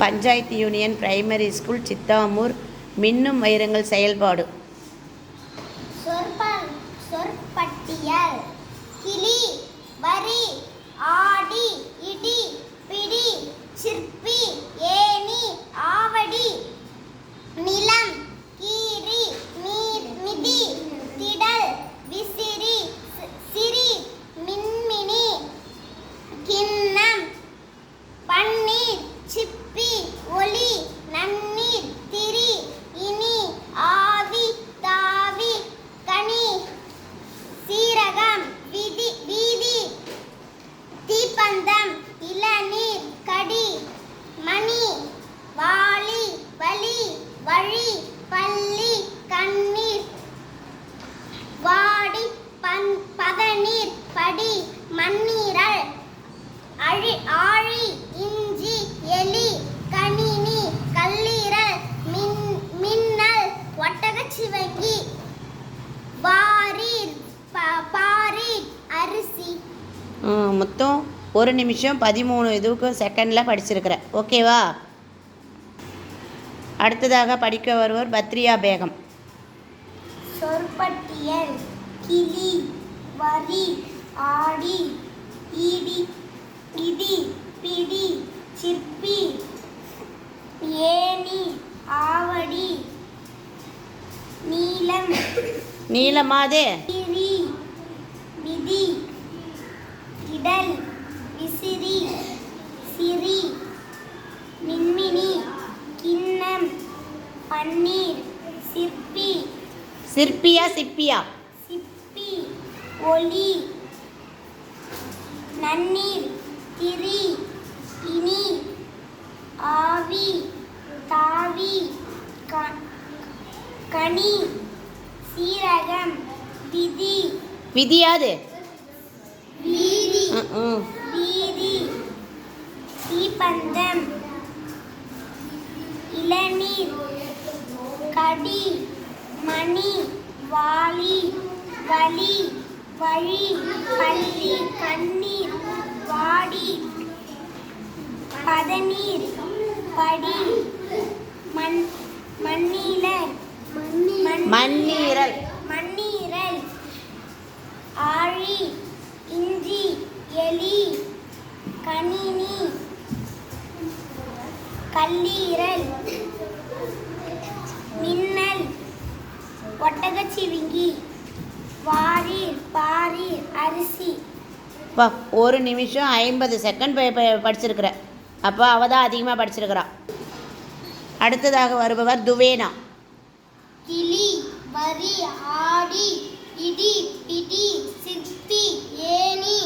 Panchayat union primary school Chithamur மின்னும் வைரங்கள் செயல்பாடு. சொற்ப சொற்பட்டியல். கிளி வரி ஆடி இடி பிடி சிற்பி ஏணி ஆவடி நில கீரி நீர் மிதி திடல் விசிறி சி- சிறி மின்மினி கிண்ணம் பன்னீர் சிப்பி ஒளி நன்னீர் திரி இனி ஆவி தாவி கனி சீரகம் விதி வீதி தீப்பந்தம் இளநீர் கடி மணி வாளி வலி வழி பள்ளி கண்ணீர் வாடி பன் பதநீர் படி மண்ணீரல். அழி ஆழி இஞ்சி எலி கணினி கல்லீரல் மின் மின்னல் ஒட்டகச்சிவங்கி வாரீர் ப- பாரீர் அரிசி. மொத்தம் ஒரு நிமிஷம் பதிமூணு இதுக்கு செகண்டில் படிச்சிருக்கிற. ஓகேவா அடுத்ததாக படிக்க வருவர் பத்ரியா பேகம் சொற்பட்டியல் கிளி. வரி ஆடி இடி இடி பிடி சிற்பி ஏணி ஆவடி நீலம் நீளமாதே. கிரி விதி இடல் விசிறி சிறி மின்மினி கிண்ணம் பன்னீர் சிற்பி. சிற்பியா சிப்பி ஒளி நன்னீர் திரி இனி ஆவி தாவி கனி சீரகம் விதி. விதியாது. வீதி. வீதி. தீப்பந்தம். இளநீர். கடி மணி வாளி வலி. வழி பள்ளி கண்ணீர் வாடி பதநீர் படி மண் மண்ணீலர் மண் மண்ணீரல். மண்ணீரல் ஆழி இஞ்சி எலி கணினி கல்லீரல் மின்னல் ஒட்டகச்சிவிங்கி வாரீர் பாரீர் அரிசி. வா ஒரு நிமிஷம் ஐம்பது செகண்ட் ப- ப- படிச்சிருக்கிற. அப்போ அவள் தான் அதிகமாக படிச்சிருக்கிறா. அடுத்ததாக வருபவர் துவேனா. கிளி வரி ஆடி இடி பிடி சிற்பி ஏணி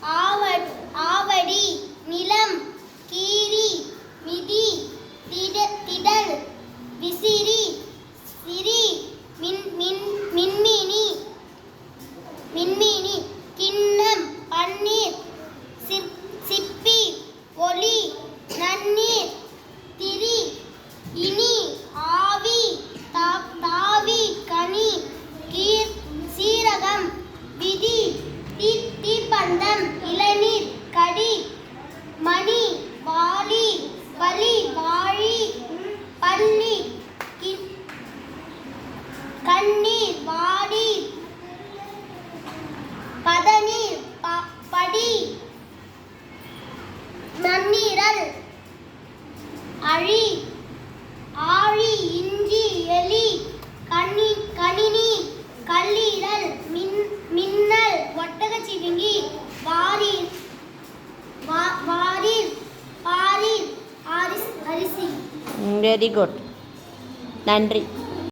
ஆவட் ஆவடி நிலம் கீரி மிதி திட திடல் விசிறி சிறி மின் மின் மின்மினி மின்மினி கிண்ணம் பன்னீர் சிற்- சிப்பி ஒளி நன்னீர் திரி இனி ஆவி தா- தாவி கனி கீர் சீரகம் விதி தீ தீப்பந்தம் இளநீர் கடி மணி வாளி வலி வாழி பள்ளி கி- கண்ணீர் வாடி பதநீர் ப- படி மண்ணீரல் அழி ஆழி இஞ்சி எலி கண்ணி கணினி கல்லீரல் மின் மின்னல் ஒட்டகச்சிவிங்கி வாரீர் வா- வாரீர் பாரீர் ஆரிஸ் அரிசி வெரி குட் நன்றி.